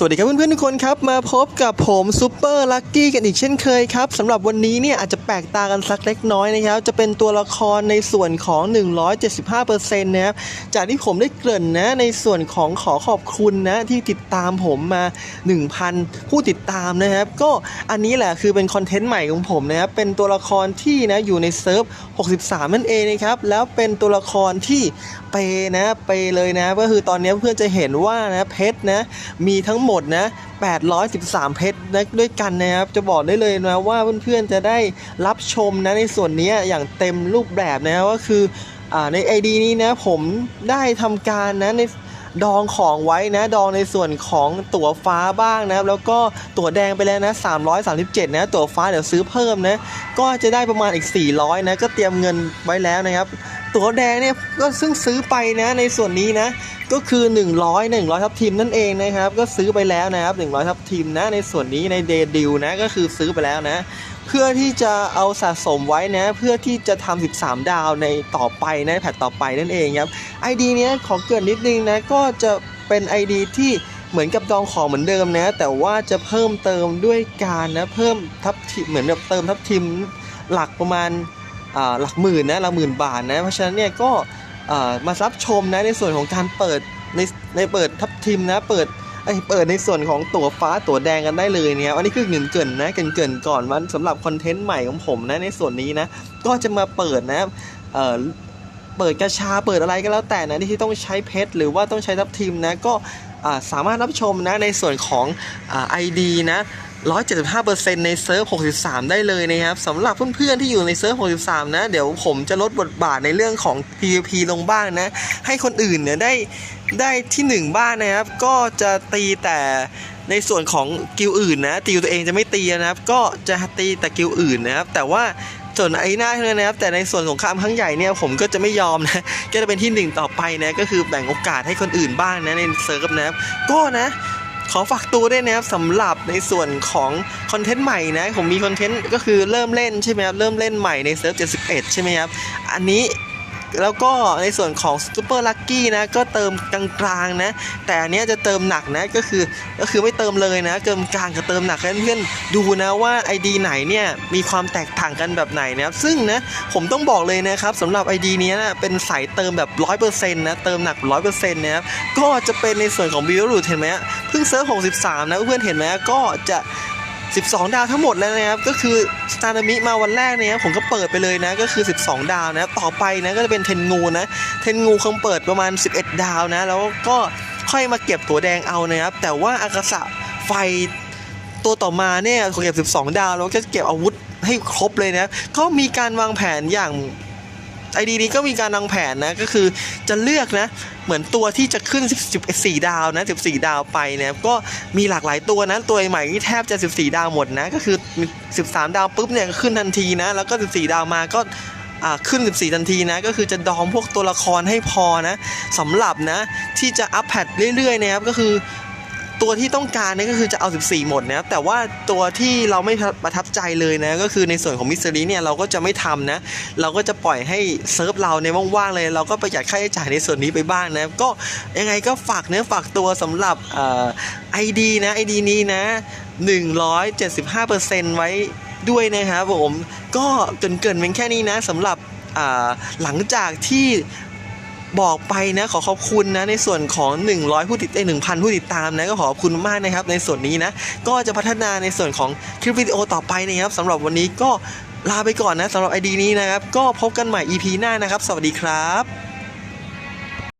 สวัสดีครับเพื่อนๆทุกคนครับ มาพบกับผมซูเปอร์ลักกี้กันอีกเช่นเคยครับสำหรับวันนี้เนี่ยอาจจะแปลกตากันสักเล็กน้อยนะครับ จะเป็นตัวละครในส่วนของ 175%นะครับจากที่ผมได้เกริ่นนะในส่วนของขอขอบคุณนะที่ติดตามผมมา 1,000 ผู้ติดตามนะครับ ก็อันนี้แหละคือเป็นคอนเทนต์ใหม่ของผมนะครับเป็นตัวละครที่นะอยู่ในเซิร์ฟ 63 นั่นเองนะครับแล้วเป็นตัวละครที่เปนะเปเลยนะก็คือตอนนี้เพื่อนจะเห็นว่านะเพชรนะมีทั้งหมดนะ 813 เพชรนะด้วยกันนะครับ จะบอกได้เลยนะว่าเพื่อนๆจะได้รับชมนะในส่วนนี้อย่างเต็มรูปแบบนะก็คืออใน ID นี้นะผมได้ทำการนะในดองของไว้นะ ดองในส่วนของตั๋วฟ้าบ้างนะครับ แล้วก็ตั๋วแดงไปแล้วนะ 337 นะ ตั๋วฟ้าเดี๋ยวซื้อเพิ่มนะ ก็จะได้ประมาณอีก 400 นะ ก็เตรียมเงินไว้แล้วนะครับ ตั๋วแดงเนี่ยก็ซึ่งซื้อไปนะในส่วนนี้นะ ก็คือ 100 100ทับทีมนั่นเองนะครับ ก็ซื้อไปแล้วนะครับ 100ทับทีมนะ ในส่วนนี้ในเดดิวนะก็คือซื้อไปแล้วนะ เพื่อที่จะเอาสะสมไว้นะ เพื่อที่จะทำ13 ดาวในต่อไปนะแพทต่อไปนั่นเองครับ ID เนี้ยขอเกินนิดนึงนะก็จะเป็น ID ที่เหมือนกับดองของเหมือนเดิมนะ แต่ว่าจะเพิ่มเติมด้วยการนะเพิ่มทับทิมเหมือนแบบเติมทับทิมหลักประมาณหลักหมื่นนะหลักหมื่นบาทนะ เพราะฉะนั้นเนี่ยก็ มารับชมนะในส่วนของการเปิดในในเปิดทับทิมนะเปิดไอเปิดในส่วนของตั๋วฟ้าตั๋วแดงกันได้เลยเนี่ยอันนี้คือเงินเกินนะเกินเกินก่อนวันสำหรับคอนเทนต์ใหม่ของผมนะในส่วนนี้นะก็จะมาเปิดนะเออเปิดกระชาเปิดอะไรก็แล้วแต่นะที่ต้องใช้เพชรหรือว่าต้องใช้ทับทิมนะก็สามารถรับชมนะในส่วนของไอ่า ID นะ 175%ในเซิร์ฟ 63 ได้เลยนะครับสำหรับเพื่อนๆที่อยู่ในเซิร์ฟ 63 นะ เดี๋ยวผมจะลดบทบาทในเรื่องของ PVP ลงบ้างนะ ให้คนอื่นเนี่ยได้ได้ที่ 1 บ้างนะครับ ก็จะตีแต่ในส่วนของกิลอื่นนะ ตีตัวเองจะไม่ตีนะครับ ก็จะตีแต่กิลอื่นนะครับ แต่ว่าส่วนไอ้หน้าเท่านั้นนะครับ แต่ในส่วนสงครามครั้งใหญ่เนี่ยผมก็จะไม่ยอมนะ ก็จะเป็นที่หนึ่งต่อไปนะ ก็คือแบ่งโอกาสให้คนอื่นบ้างนะในเซิร์ฟนะครับ ก็นะ ขอฝากตัวด้วยนะครับสำหรับในส่วนของคอนเทนต์ใหม่นะ ผมมีคอนเทนต์ก็คือเริ่มเล่นใช่ไหมครับ เริ่มเล่นใหม่ในเซิร์ฟ71 ใช่ไหมครับ อันนี้แล้วก็ในส่วนของซูเปอร์ลั c กี้นะก็เติมกลางๆนะ แต่อันนี้จะเติมหนักนะก็คือก็คือไม่เติมเลยนะ เติมกลางกับเติมหนักเพื่อนๆดูนะว่า ID ไหนเนี่ยมีความแตกต่างกันแบบไหนนะครับซึ่งนะผมต้องบอกเลยนะครับสำหรับ ID เนี้ยนะเป็นสายเติมแบบ 100%นะเติมหนัก 100%นะครับก็จะเป็นในส่วนของบิวรูทเห็นไหมฮะ พิ่งเซิร์ฟ63 นะเพื่อนเห็นไหมก็จะ 12 ดาวทั้งหมดแล้วนะครับก็คือสตาร์มิมาวันแรกเนี่ยผมก็เปิดไปเลยนะก็คือ 12 ดาวนะต่อไปนะก็จะเป็นเทนงูนะเทนงูคงเปิดประมาณ 11 ดาวนะ แล้วก็ค่อยมาเก็บตัวแดงเอานะครับ แต่ว่าอากาศะไฟตัวต่อมาเนี่ยเก็บ 12 ดาวแล้วก็เก็บอาวุธให้ครบเลยนะก็มีการวางแผนอย่าง ไอดีนี้ก็มีการวางแผนนะก็คือจะเลือกนะเหมือนตัวที่จะขึ้น 14 ดาวนะ 14 ดาวไปนะครับก็มีหลากหลายตัวนะตัวใหม่นี่แทบจะ 14 ดาวหมดนะก็คือ 13 ดาวปุ๊บเนี่ยขึ้นทันทีนะแล้วก็ 14 ดาวมาก็ขึ้น 14 ทันทีนะก็คือจะดอมพวกตัวละครให้พอนะสำหรับนะที่จะอัพแพดเรื่อยๆนะครับก็คือ ตัวที่ต้องการเนี่ยก็คือจะเอา 14 หมดนะครับแต่ว่าตัวที่เราไม่ประทับใจเลยนะก็คือในส่วนของมิสซิลี่เนี่ยเราก็จะไม่ทำนะเราก็จะปล่อยให้เซิร์ฟเราในว่างๆเลย เราก็ประหยัดค่าใช้จ่ายในส่วนนี้ไปบ้างนะครับก็ยังไงก็ฝากเนื้อฝากตัวสำหรับไอดีนะไอดีนี้นะ 175%ไว้ด้วยนะครับผมก็เกินๆเป็นแค่นี้นะสำหรับหลังจากที่ บอกไปนะขอขอบคุณนะในส่วนของ 100 ผู้ติดเอ้ย1,000 ผู้ติดตามนะก็ขอขอบคุณมากนะครับ ในส่วนนี้นะก็จะพัฒนาในส่วนของคลิปวิดีโอต่อไปนะครับสำหรับวันนี้ก็ลาไปก่อนนะสำหรับไอดีนี้นะครับ ก็พบกันใหม่ EP หน้านะครับ สวัสดีครับ